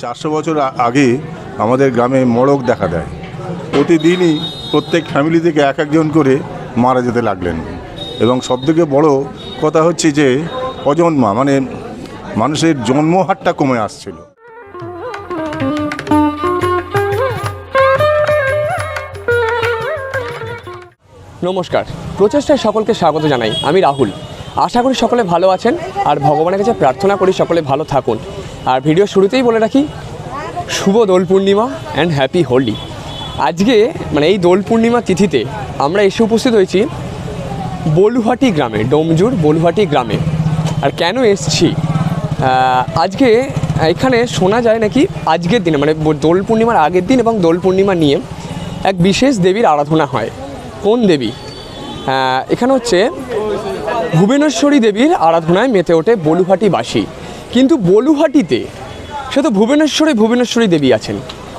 চারশো বছর আগে আমাদের গ্রামে মড়ক দেখা দেয়। প্রতিদিনই প্রত্যেক ফ্যামিলি থেকে এক একজন করে মারা যেতে লাগলেন। এবং সবথেকে বড় কথা হচ্ছে যে, অজন্মা মানে মানুষের জন্মহারটা কমে আসছিল। নমস্কার। প্রচেষ্টায় সকলকে স্বাগত জানাই। আমি রাহুল। আশা করি সকলে ভালো আছেন, আর ভগবানের কাছে প্রার্থনা করি সকলে ভালো থাকুন। আর ভিডিও শুরুতেই বলে রাখি, শুভ দোল পূর্ণিমা অ্যান্ড হ্যাপি হোলি। আজকে মানে এই দোল পূর্ণিমা তিথিতে আমরা এসে উপস্থিত হয়েছি বলুহাটি গ্রামে, ডোমজুর বলুহাটি গ্রামে। আর কেন এসছি? আজকে, এখানে শোনা যায় নাকি আজকের দিনে মানে দোল পূর্ণিমার আগের দিন এবং দোল পূর্ণিমা নিয়ে এক বিশেষ দেবীর আরাধনা হয়। কোন দেবী? এখানে হচ্ছে ভুবনেশ্বরী দেবীর আরাধনায় মেতে ওঠে বলুহাটিবাসী। কিন্তু বলুহাটিতে সে তো ভুবনেশ্বরে ভুবনেশ্বরী দেবী আছেন।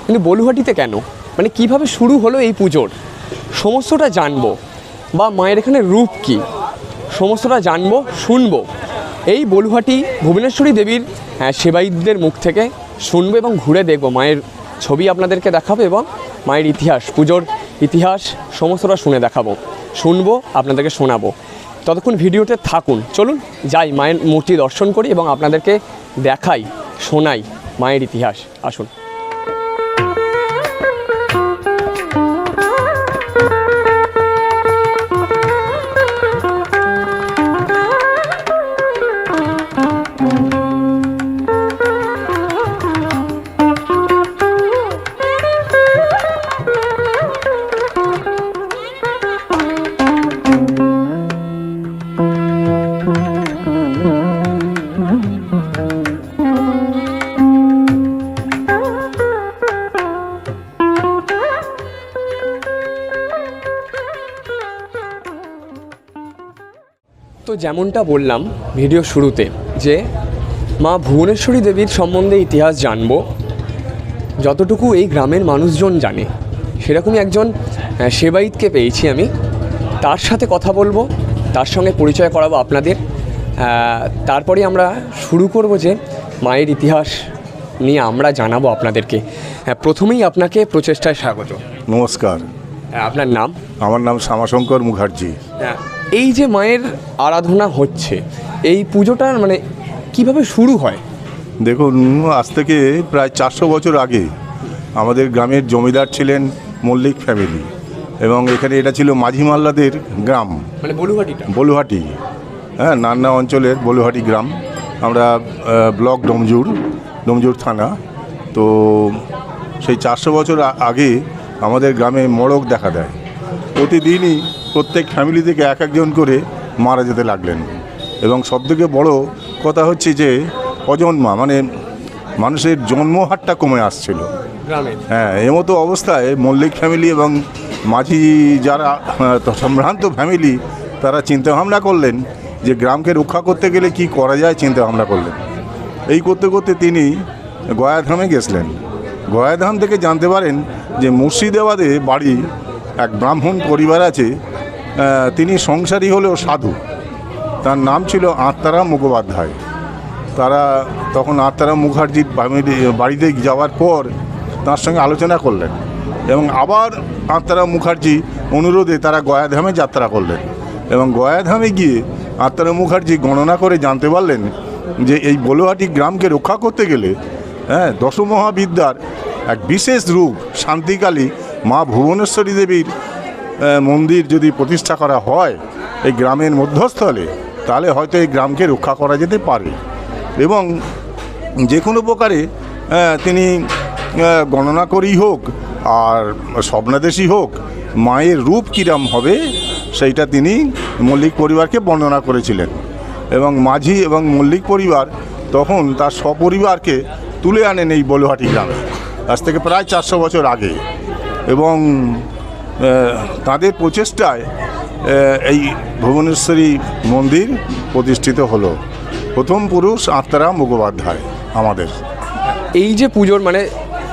কিন্তু বলুহাটিতে কেন? মানে কীভাবে শুরু হলো এই পুজোর? সমস্তটা জানব। বা মায়ের এখানে রূপ কি? সমস্তটা জানব শুনব। এই বলুহাটি ভুবনেশ্বরী দেবীর আহ, সেবায়িতদের মুখ থেকে শুনব এবং ঘুরে দেখব। মায়ের ছবি আপনাদেরকে দেখাবো এবং মায়ের ইতিহাস পুজোর ইতিহাস সমস্তটা শুনে দেখাবো। শুনব আপনাদেরকে শোনাবো। ততক্ষণ ভিডিওতে থাকুন। চলুন, যাই মায়ের মূর্তি দর্শন করি এবং আপনাদেরকে দেখাই, শোনাই মায়ের ইতিহাস। আসুন। তো যেমনটা বললাম ভিডিও শুরুতে যে মা ভুবনেশ্বরী দেবীর সম্বন্ধে ইতিহাস জানব যতটুকু এই গ্রামের মানুষজন জানে। সেরকমই একজন আহ, সেবায়িতকে পেয়েছি আমি। তার সাথে কথা বলব তার সঙ্গে পরিচয় করাবো আপনাদের। তারপরে আমরা শুরু করব যে মায়ের ইতিহাস নিয়ে আমরা জানাব আপনাদেরকে। হ্যাঁ, প্রথমেই আপনাকে প্রচেষ্টায় স্বাগত। নমস্কার। আপনার নাম? আমার নাম শ্যামাশঙ্কর মুখার্জি। হ্যাঁ, এই যে মায়ের আরাধনা হচ্ছে এই পুজোটার মানে কীভাবে শুরু হয়? দেখুন আজ থেকে প্রায় চারশো বছর আগে আমাদের গ্রামের জমিদার ছিলেন মল্লিক ফ্যামিলি এবং এখানে এটা ছিল মাঝি মাল্লাদের গ্রাম। মানে বলুঘাটিটা বলুহাটি হ্যাঁ নান্না অঞ্চলের বলুহাটি গ্রাম। আমরা ব্লক ডোমজুর ডোমজুর থানা। তো সেই চারশো বছর আগে আমাদের গ্রামে মড়ক দেখা দেয়। প্রতিদিনই প্রত্যেক ফ্যামিলি থেকে এক একজন করে মারা যেতে লাগলেন। এবং সবথেকে বড় কথা হচ্ছে যে অজন্মা মানে মানুষের জন্মহারটা কমে আসছিল। হ্যাঁ এমতো অবস্থায় মল্লিক ফ্যামিলি এবং মাঝি যারা সম্ভ্রান্ত ফ্যামিলি তারা চিন্তাভাবনা করলেন যে গ্রামকে রক্ষা করতে গেলে কি করা যায় চিন্তাভাবনা করলেন। এই করতে করতে তিনি গয়াধামে গেছিলেন। গয়াধাম থেকে জানতে পারেন যে মুর্শিদাবাদে বাড়ি এক ব্রাহ্মণ পরিবার আছে তিনি সংসারী হলেও সাধু। তার নাম ছিল আত্মারাম মুখোপাধ্যায়। তারা তখন আত্মারাম মুখার্জির বাড়িতে যাওয়ার পর তার সঙ্গে আলোচনা করলেন এবং আবার আত্মারাম মুখার্জি অনুরোধে তারা গয়াধামে যাত্রা করলেন এবং গয়াধামে গিয়ে আত্মারাম মুখার্জি গণনা করে জানতে পারলেন যে এই বলুহাটি গ্রামকে রক্ষা করতে গেলে হ্যাঁ দশমহাবিদ্যার এক বিশেষ রূপ, শান্তিকালী মা ভুবনেশ্বরী দেবীর মন্দির যদি প্রতিষ্ঠা করা হয় এই গ্রামের মধ্যস্থলে, তাহলে হয়তো এই গ্রামকে রক্ষা করা যেতে পারে। এবং যে কোনো প্রকারে তিনি গণনা করেই হোক, আর স্বপ্নাদেশই হোক, মায়ের রূপ কিরাম হবে, সেইটা তিনি মল্লিক পরিবারকে বর্ণনা করেছিলেন। এবং মাঝি এবং মল্লিক পরিবার তখন তার সপরিবারকে তুলে আনেন এই বলুহাটি গ্রামে। আজ থেকে প্রায় চারশো বছর আগে। এবং তাদের প্রচেষ্টায় এই ভুবনেশ্বরী মন্দির প্রতিষ্ঠিত হলো। প্রথম পুরুষ আত্মারাম মুখোপাধ্যায় আমাদের। এই যে পুজোর মানে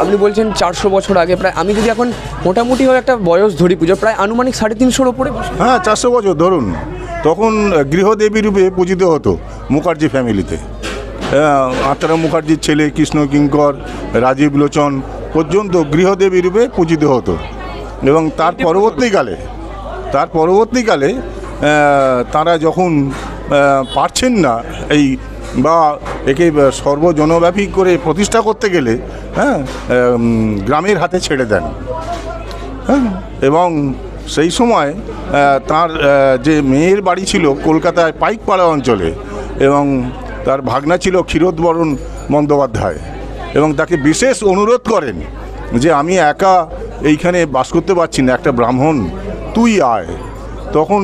আপনি বলছেন চারশো বছর আগে প্রায় আমি যদি এখন মোটামুটি হয় একটা বয়স ধরি পুজো প্রায় আনুমানিক সাড়ে তিনশোর ওপরে হ্যাঁ চারশো বছর ধরুন। তখন গৃহদেবী রূপে পূজিত হতো মুখার্জি ফ্যামিলিতে। আত্মারা মুখার্জির ছেলে কৃষ্ণ কিঙ্কর রাজীব লোচন পর্যন্ত গৃহদেবী রূপে পূজিত হতো। এবং তার পরবর্তীকালে তার পরবর্তীকালে তারা যখন পারছেন না এই বা একে সর্বজনব্যাপী করে প্রতিষ্ঠা করতে গেলে হ্যাঁ গ্রামের হাতে ছেড়ে দেন। হ্যাঁ এবং সেই সময় তার যে মেয়ের বাড়ি ছিল কলকাতায় পাইকপাড়া অঞ্চলে এবং তার ভাগনা ছিল ক্ষীরোদবরণ বন্দ্যোপাধ্যায় এবং তাকে বিশেষ অনুরোধ করেন যে আমি একা এইখানে বাস করতে পারছি না, একটা ব্রাহ্মণ, তুই আয়। তখন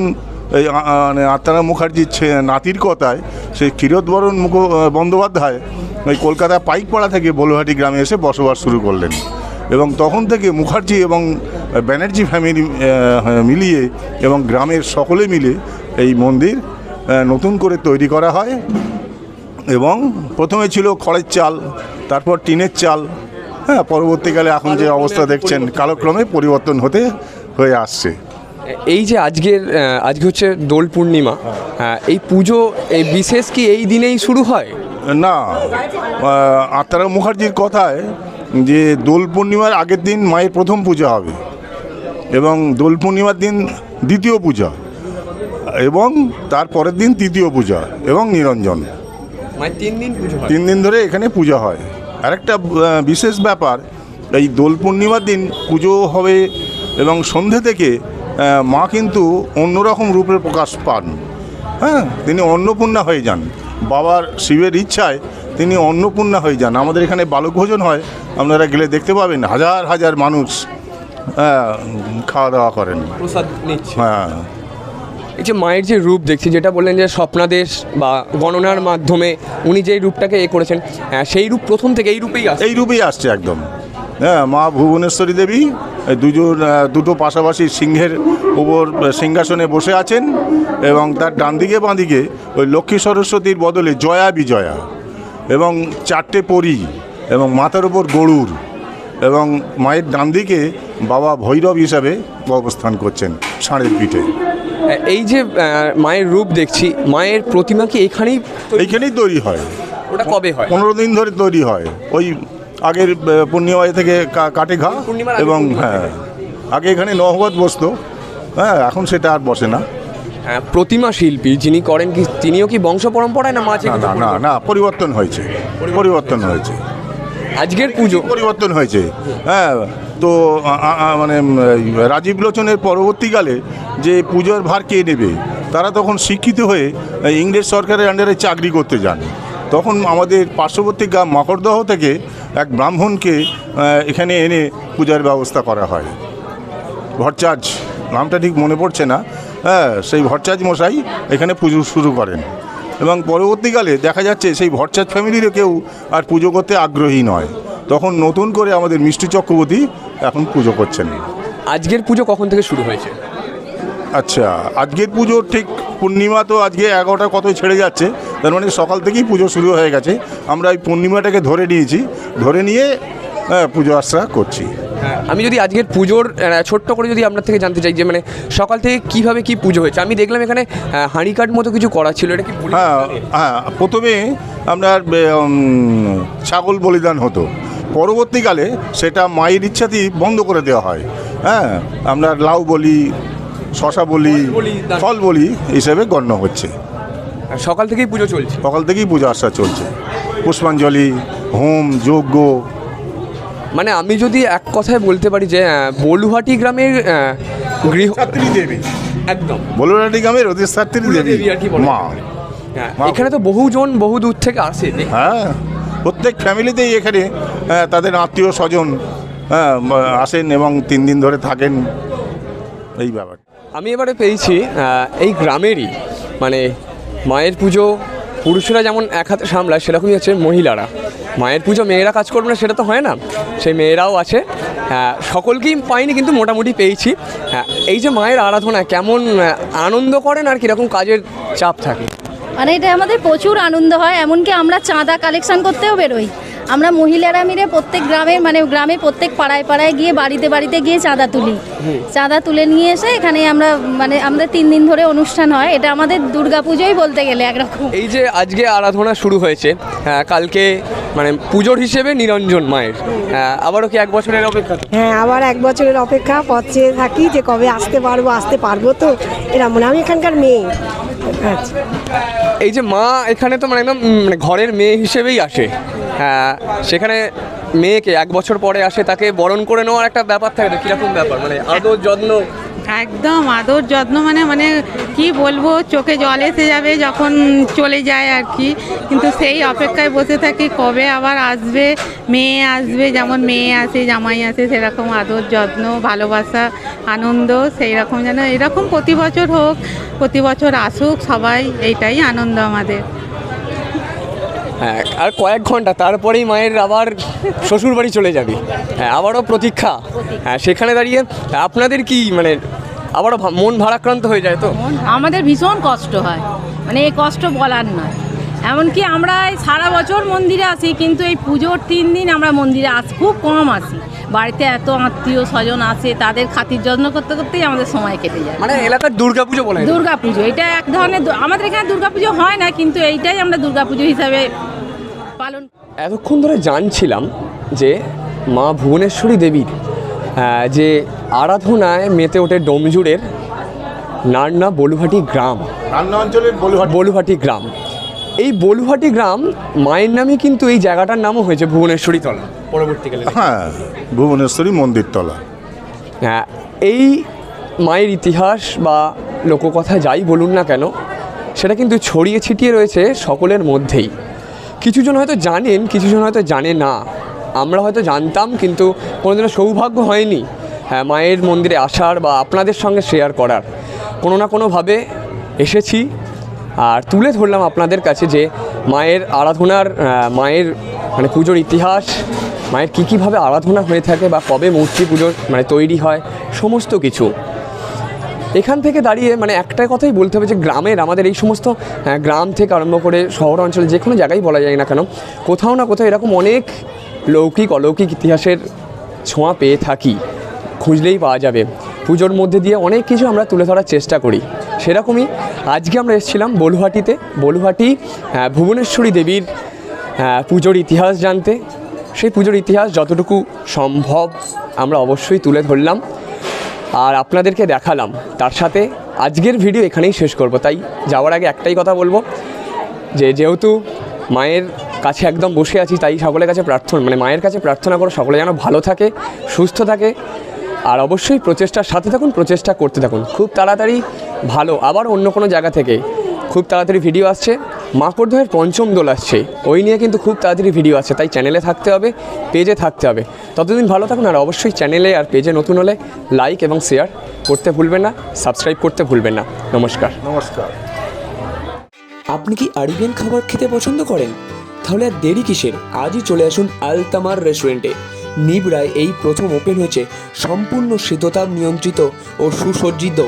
এই মানে আত্মারা মুখার্জির নাতির কথায়, সেই ক্ষীরোদবরণ মুখ বন্দ্যোপাধ্যায় ওই কলকাতা পাইকপাড়া থেকে বলুহাটি গ্রামে এসে বসবাস শুরু করলেন। এবং তখন থেকে মুখার্জি এবং ব্যানার্জি ফ্যামিলি মিলিয়ে এবং গ্রামের সকলে মিলে এই মন্দির নতুন করে তৈরি করা হয়। এবং প্রথমে ছিল খড়ের চাল, তারপর টিনের চাল হ্যাঁ পরবর্তীকালে এখন যে অবস্থা দেখছেন কালক্রমে পরিবর্তন হতে হয়ে আসছে। এই যে আজকের আজকে হচ্ছে দোল পূর্ণিমা আহ, এই পুজো এই বিশেষ কি এই দিনেই শুরু হয়? না আহ, আত্মারা মুখার্জির কথায় যে দোল পূর্ণিমার আগের দিন মায়ের প্রথম পূজা হবে এবং দোল পূর্ণিমার দিন দ্বিতীয় পূজা এবং তার পরের দিন তৃতীয় পূজা এবং নিরঞ্জন। মানে তিন দিন তিন দিন ধরে এখানে পূজা হয়। আরেকটা বিশেষ ব্যাপার এই দোল পূর্ণিমার দিন পুজো হবে এবং সন্ধে থেকে মা কিন্তু অন্যরকম রূপের প্রকাশ পান। হ্যাঁ তিনি অন্নপূর্ণা হয়ে যান। বাবার শিবের ইচ্ছায় তিনি অন্নপূর্ণা হয়ে যান। আমাদের এখানে বালক ভোজন হয় আপনারা গেলে দেখতে পাবেন হাজার হাজার মানুষ খাওয়া দাওয়া করেন। প্রসাদ নিচ্ছে। হ্যাঁ। এই যে মায়ের যে রূপ দেখছি, যেটা বললেন যে স্বপ্নাদেশ বা গণনার মাধ্যমে উনি যেই রূপটাকে এ করেছেন সেই রূপ প্রথম থেকে এই রূপেই আসে এই রূপেই আসছে একদম। হ্যাঁ মা ভুবনেশ্বরী দেবী দুজন দুটো পাশাপাশি সিংহের উপর সিংহাসনে বসে আছেন এবং তার ডান দিকে বাঁ দিকে ওই লক্ষ্মী সরস্বতীর বদলে জয়া বিজয়া এবং চারটে পরী এবং মাথার উপর গরুর এবং মায়ের ডান দিকে বাবা ভৈরব হিসাবে অবস্থান করছেন ষাঁড়ের পিঠে। এই যে মায়ের রূপ দেখছি মায়ের প্রতিমা কি এখানেই? এইখানেই তৈরি হয়। ওটা কবে হয়? পনেরো দিন ধরে তৈরি হয়। ওই আগের পূর্ণিমা থেকে কা- কাটে ঘা এবং হ্যাঁ আগে এখানে নহবত বসতো। হ্যাঁ এখন সেটা আর বসে না। হ্যাঁ, প্রতিমা শিল্পী যিনি করেন কি তিনিও কি বংশ পরম্পরায় না মাঝে না না পরিবর্তন হয়েছে। পরিবর্তন হয়েছে। আজকের পুজো। পরিবর্তন হয়েছে? হ্যাঁ তো মানে রাজীব লোচনের পরবর্তীকালে যে পুজোর ভার কে নেবে, তারা তখন শিক্ষিত হয়ে ইংরেজ সরকারের আন্ডারে চাকরি করতে যান। তখন আমাদের পার্শ্ববর্তী গ্রাম মাকড়দহ থেকে এক ব্রাহ্মণকে এখানে এনে পূজার ব্যবস্থা করা হয়। ভট্টাচ নামটা ঠিক মনে পড়ছে না। হ্যাঁ সেই ভট্টাচ মশাই এখানে পুজো শুরু করেন। এবং পরবর্তীকালে দেখা যাচ্ছে সেই ভট্টাচ ফ্যামিলিরও কেউ আর পুজো করতে আগ্রহী নয়। তখন নতুন করে আমাদের মিষ্টি চক্রবর্তী এখন পুজো করছেন। আজকের পুজো কখন থেকে শুরু হয়েছে? আচ্ছা আজকের পুজো ঠিক পূর্ণিমা তো আজকে এগারোটা কত ছেড়ে যাচ্ছে। তার মানে সকাল থেকেই পুজো শুরু হয়ে গেছে। আমরা এই পূর্ণিমাটাকে ধরে নিয়েছি। ধরে নিয়ে হ্যাঁ, পুজো আশ্রা করছি। আমি যদি আজকের পুজোর ছোট্ট করে যদি আপনার থেকে জানতে চাই যে মানে সকাল থেকে কীভাবে কি পুজো হয়েছে? আমি দেখলাম এখানে হাঁড়ি কাঠ মতো কিছু করা ছিল। এটা কি হ্যাঁ হ্যাঁ প্রথমে আপনার ছাগল বলিদান হতো। পরবর্তীকালে সেটা মায়ের ইচ্ছাতেই বন্ধ করে দেওয়া হয়। হ্যাঁ আপনার লাউ বলি শশা বলি বলি, ফল বলি হিসেবে গণ্য হচ্ছে। সকাল থেকেই পুজো চলছে? সকাল থেকেই পুজো আসা চলছে। পুষ্পাঞ্জলি হোম যজ্ঞ মানে আমি যদি এক কথায় বলতে পারি যে বলুহাটি গ্রামের গৃহ দেবী। একদম। বলুহাটি গ্রামের অধিষ্ঠাত্রী দেবী। মা। হ্যাঁ, এখানে তো বহুজন বহু দূর থেকে আসে হ্যাঁ প্রত্যেক ফ্যামিলিতেই এখানে তাদের আত্মীয় স্বজন আসেন এবং তিন দিন ধরে থাকেন। এই ব্যাপার। আমি এবারে পেয়েছি এই গ্রামেরই মানে মায়ের পুজো পুরুষরা যেমন এক হাতে সামলায় সেরকমই হচ্ছে মহিলারা। মায়ের পুজো মেয়েরা কাজ করবে না সেটা তো হয় না। সেই মেয়েরাও আছে। আহ, সকলকেই পাইনি কিন্তু মোটামুটি পেয়েছি। হ্যাঁ, এই যে মায়ের আরাধনা কেমন আনন্দ করেন আর কীরকম কাজের চাপ থাকে? মানে এটা আমাদের প্রচুর আনন্দ হয় এমনকি আমরা চাঁদা কালেকশন করতেও বেরোই। আমরা মহিলারা মিলে প্রত্যেক গ্রামের মানে গ্রামে প্রত্যেক পাড়ায় পাড়ায় গিয়ে বাড়িতে বাড়িতে গিয়ে চাঁদা তুলি। চাঁদা তুলে নিয়ে এসে এখানে আমরা মানে আমাদের তিন দিন ধরে অনুষ্ঠান হয়। এটা আমাদের দুর্গা দুর্গাপুজোই বলতে গেলে একরকম। এই যে আজকে আরাধনা শুরু হয়েছে হ্যাঁ, কালকে মানে পুজোর হিসেবে নিরঞ্জন মায়ের হ্যাঁ, আবারও কি এক বছরের অপেক্ষা? হ্যাঁ আবার এক বছরের অপেক্ষা পথ চেয়ে থাকি যে কবে আসতে পারব আসতে পারব তো এরকম মনে আমি এখানকার মেয়ে। আচ্ছা। এই যে মা এখানে তো মানে একদম মানে ঘরের মেয়ে হিসেবেই আসে হ্যাঁ সেখানে মেয়েকে এক বছর পরে আসে, তাকে বরণ করে নেওয়ার একটা ব্যাপার থাকে তো, কীরকম ব্যাপার? মানে আদর যত্ন? একদম, আদর যত্ন মানে মানে কি বলব, চোখে জল এসে যাবে যখন চলে যায় আর কি। কিন্তু সেই অপেক্ষায় বসে থাকি, কবে আবার আসবে, মেয়ে আসবে, যেমন মেয়ে আসে, জামাই আসে, সেরকম আদর যত্ন, ভালোবাসা, আনন্দ সেই রকম যেন, এরকম প্রতি বছর হোক, প্রতি বছর আসুক সবাই, এইটাই আনন্দ আমাদের। হ্যাঁ আর কয়েক ঘণ্টা, তারপরেই মায়ের আবার শ্বশুর বাড়ি চলে যাবে। হ্যাঁ আবারও প্রতীক্ষা। হ্যাঁ সেখানে দাঁড়িয়ে আপনাদের কি মানে আবারও মন ভারাক্রান্ত হয়ে যায় তো? আমাদের ভীষণ কষ্ট হয়। মানে এই কষ্ট বলার নয়। এমনকি আমরা সারা বছর মন্দিরে আসি, কিন্তু এই পুজোর তিন দিন আমরা মন্দিরে আস খুব কম আসি। বাড়িতে এত আত্মীয় স্বজন আসে তাদের খাতির যত্ন করতে করতেই আমাদের সময় কেটে যায়। মানে এলাকার দুর্গাপুজো বলা হয়। দুর্গা পুজো এটা এক ধরনের আমাদের এখানে দুর্গা পুজো হয় না কিন্তু এইটাই আমরা দুর্গা পুজো হিসাবে পালন এতক্ষণ ধরে জানছিলাম যে মা ভুবনেশ্বরী দেবীর যে আরাধনায় মেতে ওঠে ডোমজুড়ের নান্না বলুহাটি গ্রাম। রান্না অঞ্চলের বলুহাট। বলুহাটি গ্রাম। এই বলুহাটি গ্রাম মায়ের নামে কিন্তু এই জায়গাটার নামও হয়েছে ভুবনেশ্বরী তলা। পরবর্তীকালে হ্যাঁ ভুবনেশ্বরী মন্দির তলা হ্যাঁ এই মায়ের ইতিহাস বা লোককথা যাই বলুন না কেন সেটা কিন্তু ছড়িয়ে ছিটিয়ে রয়েছে সকলের মধ্যেই। কিছুজন হয়তো জানেন কিছুজন হয়তো জানে না। আমরা হয়তো জানতাম কিন্তু কোনোদিনও সৌভাগ্য হয়নি হ্যাঁ মায়ের মন্দিরে আসার বা আপনাদের সঙ্গে শেয়ার করার। কোনো না কোনোভাবে এসেছি আর তুলে ধরলাম আপনাদের কাছে যে মায়ের আরাধনার মায়ের মানে পুজোর ইতিহাস মায়ের কী কীভাবে আরাধনা হয়ে থাকে বা কবে মূর্তি পুজোর মানে তৈরি হয়, সমস্ত কিছু। এখান থেকে দাঁড়িয়ে মানে একটাই কথাই বলতে হবে যে গ্রামের আমাদের এই সমস্ত গ্রাম থেকে আরম্ভ করে শহর অঞ্চলে যে কোনো জায়গায় বলা যায় না কেন, কোথাও না কোথাও এরকম অনেক লৌকিক অলৌকিক ইতিহাসের ছোঁয়া পেয়ে থাকি, খুঁজলেই পাওয়া যাবে। পুজোর মধ্যে দিয়ে অনেক কিছু আমরা তুলে ধরার চেষ্টা করি। সেরকমই আজকে আমরা এসেছিলাম বলুহাটিতে। বলুহাটি ভুবনেশ্বরী দেবীর পুজোর ইতিহাস জানতে। সেই পুজোর ইতিহাস যতটুকু সম্ভব আমরা অবশ্যই তুলে ধরলাম আর আপনাদেরকে দেখালাম। তার সাথে আজকের ভিডিও এখানেই শেষ করব। তাই যাওয়ার আগে একটাই কথা বলব যে, যেহেতু মায়ের কাছে একদম বসে আছি, তাই সকলের কাছে প্রার্থনা মানে মায়ের কাছে প্রার্থনা করো, সকলে যেন ভালো থাকে, সুস্থ থাকে। আর অবশ্যই প্রচেষ্টার সাথে থাকুন, প্রচেষ্টা করতে থাকুন। খুব তাড়াতাড়ি ভালো। আবার অন্য কোনো জায়গা থেকে খুব তাড়াতাড়ি ভিডিও আসছে। মাকড়দহের পঞ্চম দোল আসছে। ওই নিয়ে কিন্তু খুব তাড়াতাড়ি ভিডিও আছে তাই চ্যানেলে থাকতে হবে পেজে থাকতে হবে। ততদিন ভালো থাকুন আর অবশ্যই চ্যানেলে আর পেজে নতুন হলে লাইক এবং শেয়ার করতে ভুলবেন না সাবস্ক্রাইব করতে ভুলবেন না। নমস্কার। নমস্কার। আপনি কি আরিবিয়ান খাবার খেতে পছন্দ করেন? তাহলে আর দেরি কিসের? আজই চলে আসুন আলতামার রেস্টুরেন্টে। নিবরায় এই প্রথম ওপেন হয়েছে সম্পূর্ণ শীততাপ নিয়ন্ত্রিত ও সুসজ্জিত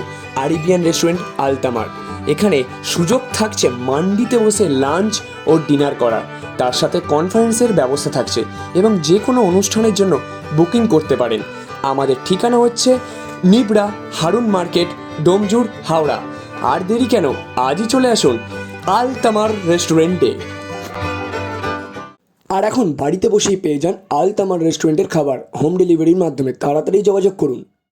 আরিবিয়ান রেস্টুরেন্ট আলতামার। এখানে সুযোগ থাকছে মান্ডিতে বসে লাঞ্চ ও ডিনার করার। তার সাথে কনফারেন্সের ব্যবস্থা থাকছে এবং যে কোনো অনুষ্ঠানের জন্য বুকিং করতে পারেন। আমাদের ঠিকানা হচ্ছে নিবড়া হারুন মার্কেট, ডোমজুর, হাওড়া। আর দেরি কেন? আজই চলে আসুন আল তামার রেস্টুরেন্টে। আর এখন বাড়িতে বসেই পেয়ে যান আল তামার রেস্টুরেন্টের খাবার। হোম ডেলিভারির মাধ্যমে তাড়াতাড়ি যোগাযোগ করুন।